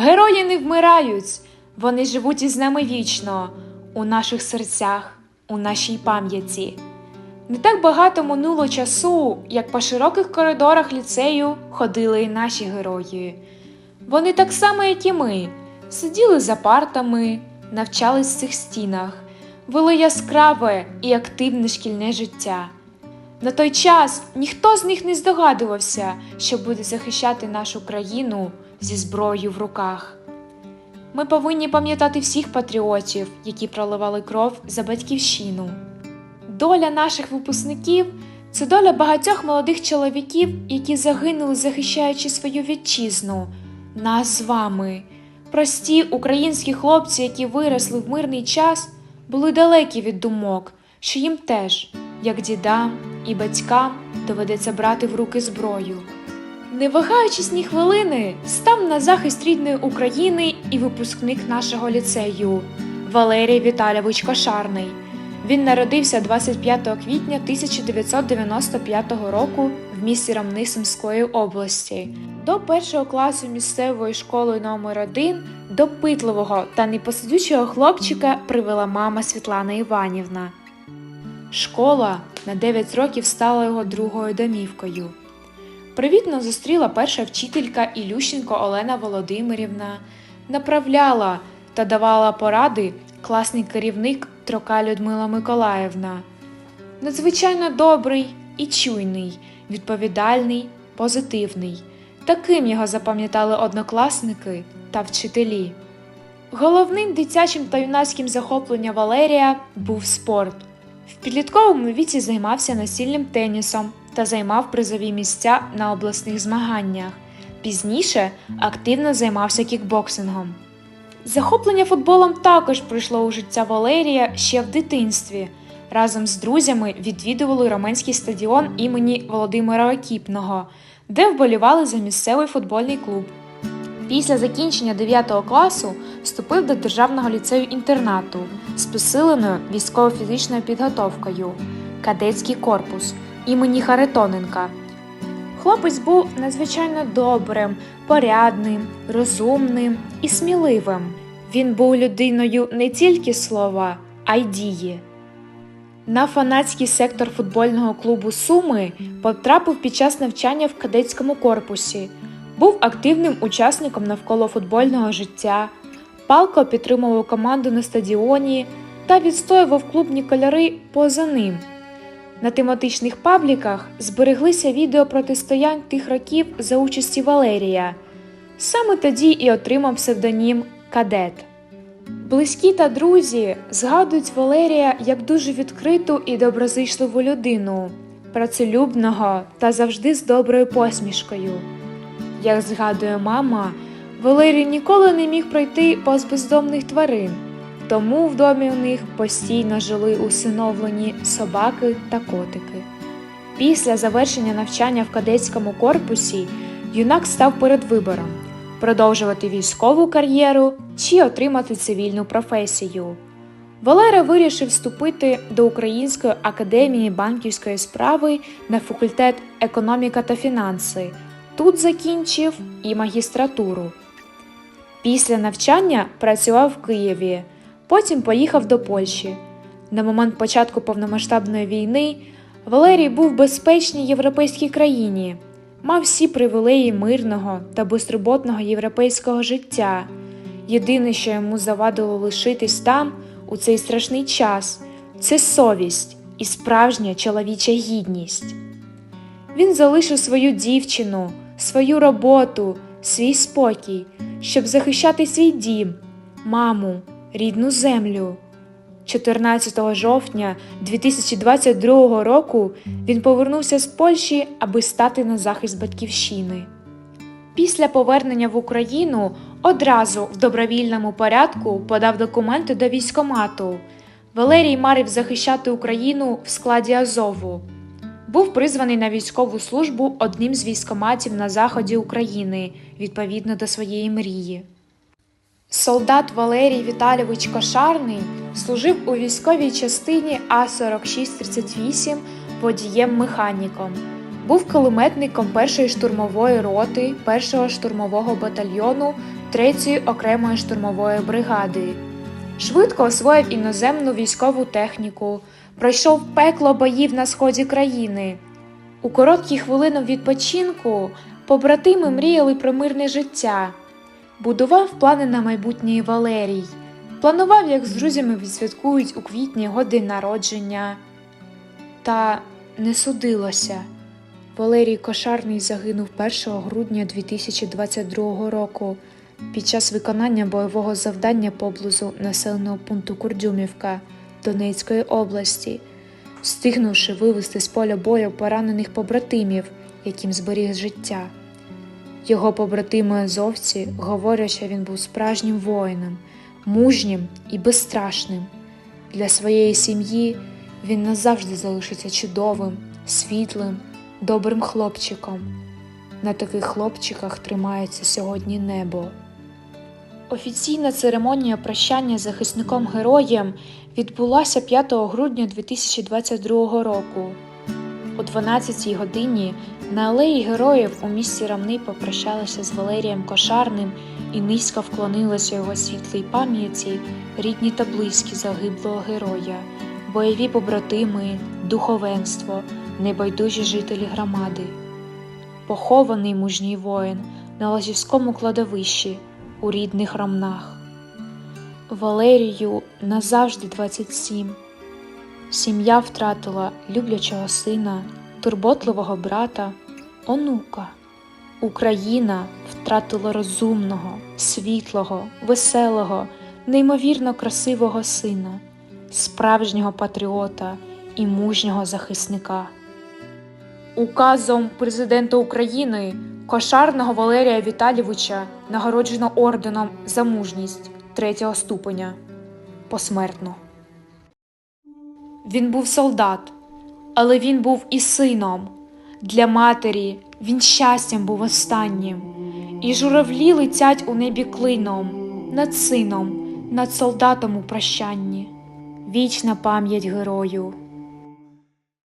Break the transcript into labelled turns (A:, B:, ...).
A: Герої не вмирають, вони живуть із нами вічно, у наших серцях, у нашій пам'яті. Не так багато минуло часу, як по широких коридорах ліцею ходили і наші герої. Вони так само, як і ми, сиділи за партами, навчались в цих стінах, вели яскраве і активне шкільне життя. На той час ніхто з них не здогадувався, що буде захищати нашу країну зі зброєю в руках. Ми повинні пам'ятати всіх патріотів, які проливали кров за батьківщину. Доля наших випускників це доля багатьох молодих чоловіків, які загинули, захищаючи свою вітчизну, нас з вами. Прості українські хлопці, які виросли в мирний час, були далекі від думок, що їм теж, як дідам і батькам, доведеться брати в руки зброю. Не вагаючись ні хвилини, став на захист рідної України і випускник нашого ліцею Валерій Віталійович Кошарний. Він народився 25 квітня 1995 року в місті Рамни Сумської області. До першого класу місцевої школи номер 1 допитливого та непосидючого хлопчика привела мама Світлана Іванівна. Школа на 9 років стала його другою домівкою. Привітно зустріла перша вчителька Ілющенко Олена Володимирівна, направляла та давала поради класний керівник Трока Людмила Миколаївна. Надзвичайно добрий і чуйний, відповідальний, позитивний. Таким його запам'ятали однокласники та вчителі. Головним дитячим та юнацьким захопленням Валерія був спорт. В підлітковому віці займався настільним тенісом та займав призові місця на обласних змаганнях. Пізніше активно займався кікбоксингом. Захоплення футболом також прийшло у життя Валерія ще в дитинстві. Разом з друзями відвідували Роменський стадіон імені Володимира Окіпного, де вболівали за місцевий футбольний клуб. Після закінчення 9 класу вступив до державного ліцею інтернату з посиленою військово-фізичною підготовкою кадетський корпус імені Харитоненка. Хлопець був надзвичайно добрим, порядним, розумним і сміливим. Він був людиною не тільки слова, а й дії. На фанатський сектор футбольного клубу Суми потрапив під час навчання в кадетському корпусі, був активним учасником навколо футбольного життя, палко підтримував команду на стадіоні та відстоював клубні кольори поза ним. На тематичних пабліках збереглися відео протистоянь тих років за участі Валерія. Саме тоді і отримав псевдонім Кадет. Близькі та друзі згадують Валерія як дуже відкриту і доброзичливу людину, працелюбного та завжди з доброю посмішкою. Як згадує мама, Валерій ніколи не міг пройти повз бездомних тварин, тому в домі у них постійно жили усиновлені собаки та котики. Після завершення навчання в кадетському корпусі юнак став перед вибором продовжувати військову кар'єру чи отримати цивільну професію. Валера вирішив вступити до Української академії банківської справи на факультет економіка та фінанси. Тут закінчив і магістратуру. Після навчання працював в Києві, потім поїхав до Польщі. На момент початку повномасштабної війни Валерій був в безпечній європейській країні, мав всі привілеї мирного та безтурботного європейського життя. Єдине, що йому завадило лишитись там у цей страшний час, це совість і справжня чоловіча гідність. Він залишив свою дівчину, свою роботу, свій спокій, щоб захищати свій дім, маму, рідну землю. 14 жовтня 2022 року він повернувся з Польщі, аби стати на захист батьківщини. Після повернення в Україну одразу в добровільному порядку подав документи до військомату. Валерій марив захищати Україну в складі Азову. Був призваний на військову службу одним з військоматів на заході України відповідно до своєї мрії. Солдат Валерій Віталійович Кошарний служив у військовій частині А4638 водієм-механіком. Був кулеметником першої штурмової роти, першого штурмового батальйону 3-ї окремої штурмової бригади. Швидко освоїв іноземну військову техніку, пройшов пекло боїв на сході країни. У короткі хвилини відпочинку побратими мріяли про мирне життя, будував плани на майбутнє Валерій, планував, як з друзями відсвяткують у квітні його день народження. Та не судилося. Валерій Кошарний загинув 1 грудня 2022 року під час виконання бойового завдання поблизу населеного пункту Курдюмівка Донецької області, встигнувши вивести з поля бою поранених побратимів, яким зберіг життя. Його побратими азовці говорять, що він був справжнім воїном, мужнім і безстрашним. Для своєї сім'ї він назавжди залишиться чудовим, світлим, добрим хлопчиком. На таких хлопчиках тримається сьогодні небо. Офіційна церемонія прощання захисником героєм відбулася 5 грудня 2022 року. О 12 годині на алеї героїв у місті Рамни попрощалися з Валерієм Кошарним і низько вклонилися його світлій пам'яті рідні та близькі загиблого героя, бойові побратими, духовенство, небайдужі жителі громади. Похований мужній воїн на Лазівському кладовищі у рідних рамнах. Валерію назавжди 27. Сім'я втратила люблячого сина, турботливого брата, онука. Україна втратила розумного, світлого, веселого, неймовірно красивого сина, справжнього патріота і мужнього захисника. Указом президента України Кошарного Валерія Віталійовича нагороджено орденом за мужність третього ступеня посмертно. Він був солдат, але він був і сином. Для матері він щастям був останнім. І журавлі летять у небі клином над сином, над солдатом у прощанні. Вічна пам'ять герою.